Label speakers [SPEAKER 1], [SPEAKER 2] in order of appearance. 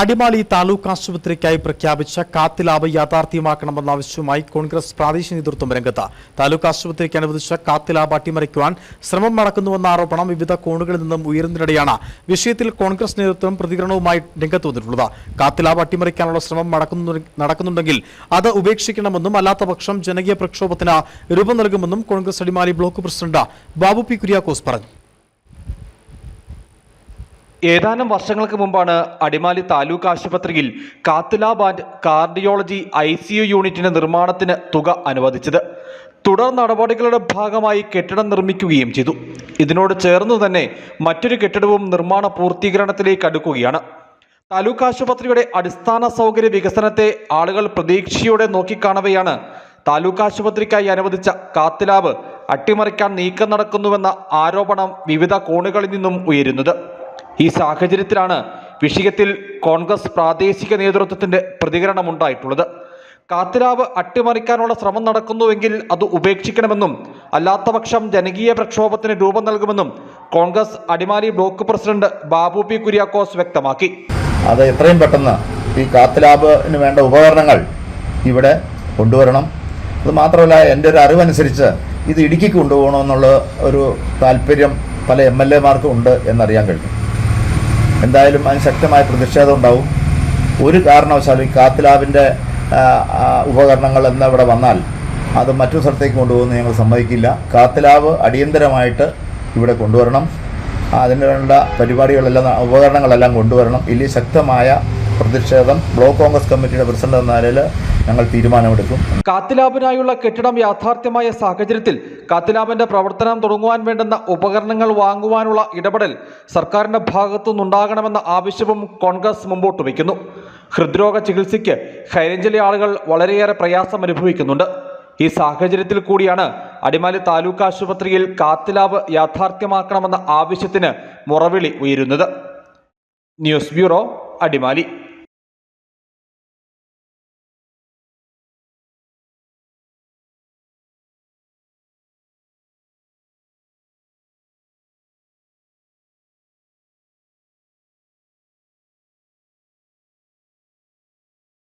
[SPEAKER 1] അടിമാലി താലൂക്ക് ആശുപത്രിക്കായി പ്രഖ്യാപിച്ച കാത്തിലാവ് യാഥാർത്ഥ്യമാക്കണമെന്ന ആവശ്യവുമായി കോൺഗ്രസ് പ്രാദേശിക നേതൃത്വം രംഗത്ത്. താലൂക്ക് ആശുപത്രിക്ക് അനുവദിച്ച കാത്തിലാവ് അട്ടിമറിക്കുവാൻ ശ്രമം നടക്കുന്നുവെന്ന ആരോപണം വിവിധ കോണുകളിൽ നിന്നും ഉയരുന്നതിനിടെയാണ് വിഷയത്തിൽ കോൺഗ്രസ് നേതൃത്വം പ്രതികരണവുമായി രംഗത്ത് വന്നിട്ടുള്ളത്. കാത്തിലാവ് അട്ടിമറിക്കാനുള്ള ശ്രമം നടക്കുന്നു നടക്കുന്നുണ്ടെങ്കിൽ അത് ഉപേക്ഷിക്കണമെന്നും അല്ലാത്തപക്ഷം ജനകീയ പ്രക്ഷോഭത്തിന് രൂപം നൽകുമെന്നും Congress Adimali block president Babu P Kuriakose പറഞ്ഞു.
[SPEAKER 2] ഏതാനും വർഷങ്ങൾക്ക് മുമ്പാണ് അടിമാലി താലൂക്ക് ആശുപത്രിയിൽ cath lab and cardiology I C U യൂണിറ്റിന്റെ നിർമ്മാണത്തിന് തുക അനുവദിച്ചത്. തുടർ നടപടികളുടെ ഭാഗമായി കെട്ടിടം നിർമ്മിക്കുകയും ചെയ്തു. ഇതിനോട് ചേർന്ന് തന്നെ മറ്റൊരു കെട്ടിടവും നിർമ്മാണ പൂർത്തീകരണത്തിലേക്ക് അടുക്കുകയാണ്. താലൂക്ക് ആശുപത്രിയുടെ അടിസ്ഥാന സൗകര്യ വികസനത്തെ ആളുകൾ പ്രതീക്ഷയോടെ നോക്കിക്കാണവെയാണ് താലൂക്ക് ആശുപത്രിക്കായി അനുവദിച്ച കാത്തിലാബ് അട്ടിമറിക്കാൻ നീക്കം നടക്കുന്നുവെന്ന ആരോപണം വിവിധ കോണുകളിൽ നിന്നും ഉയരുന്നത്. ഈ സാഹചര്യത്തിലാണ് വിഷയത്തിൽ കോൺഗ്രസ് പ്രാദേശിക നേതൃത്വത്തിന്റെ പ്രതികരണമുണ്ടായിട്ടുള്ളത്. കാത്തിലാവ് അട്ടിമറിക്കാനുള്ള ശ്രമം നടക്കുന്നുവെങ്കിൽ അത് ഉപേക്ഷിക്കണമെന്നും അല്ലാത്തപക്ഷം ജനകീയ പ്രക്ഷോഭത്തിന് രൂപം നൽകുമെന്നും Congress Adimali block president Babu P Kuriakose വ്യക്തമാക്കി.
[SPEAKER 3] അത് എത്രയും പെട്ടെന്ന് ഈ കാത്തിലാബിന് വേണ്ട ഉപകരണങ്ങൾ ഇവിടെ കൊണ്ടുവരണം. അത് മാത്രമല്ല എന്റെ ഒരു അറിവനുസരിച്ച് ഇത് ഇടുക്കി കൊണ്ടുപോകണമെന്നുള്ള ഒരു താല്പര്യം പല എം എൽ എമാർക്കും ഉണ്ട് എന്നറിയാൻ കഴിഞ്ഞു എന്തായാലും അതിന് ശക്തമായ പ്രതിഷേധം ഉണ്ടാവും. ഒരു കാരണവശാലും ഈ കാത്ത് ലാബിന്റെ ആ, ആ, ഉപകരണങ്ങൾ എന്ന് ഇവിടെ വന്നാൽ അത് മറ്റു സ്ഥലത്തേക്ക് കൊണ്ടുപോകുന്ന ഞങ്ങൾ സമ്മതിക്കില്ല. കാത്തലാവ് അടിയന്തരമായിട്ട് ഇവിടെ കൊണ്ടുവരണം. അതിന് വേണ്ട പരിപാടികളെല്ലാം ഉപകരണങ്ങളെല്ലാം കൊണ്ടുവരണം. ഇല്ലെങ്കിൽ ശക്തമായ പ്രതിഷേധം ബ്ലോക്ക് കോൺഗ്രസ് കമ്മിറ്റിയുടെ പ്രസിഡന്റ് എന്ന നിലയിൽ ഞങ്ങൾ തീരുമാനമെടുക്കും.
[SPEAKER 2] കാത്തിലാബിനായുള്ള കെട്ടിടം യാഥാർത്ഥ്യമായ സാഹചര്യത്തിൽ കാത്തിലാബിന്റെ പ്രവർത്തനം തുടങ്ങുവാൻ വേണ്ടുന്ന ഉപകരണങ്ങൾ വാങ്ങുവാനുള്ള ഇടപെടൽ സർക്കാരിന്റെ ഭാഗത്തുനിന്നുണ്ടാകണമെന്ന ആവശ്യവും കോൺഗ്രസ് മുമ്പോട്ട് വയ്ക്കുന്നു. ഹൃദ്രോഗ ചികിത്സയ്ക്ക് ഹൈറേഞ്ചിലെ ആളുകൾ വളരെയേറെ പ്രയാസം അനുഭവിക്കുന്നുണ്ട് ഈ സാഹചര്യത്തിൽ കൂടിയാണ് അടിമാലി താലൂക്ക് ആശുപത്രിയിൽ കാത്തിലാബ് യാഥാർത്ഥ്യമാക്കണമെന്ന ആവശ്യത്തിന് മുറവിളി ഉയരുന്നത്. News bureau Adimali.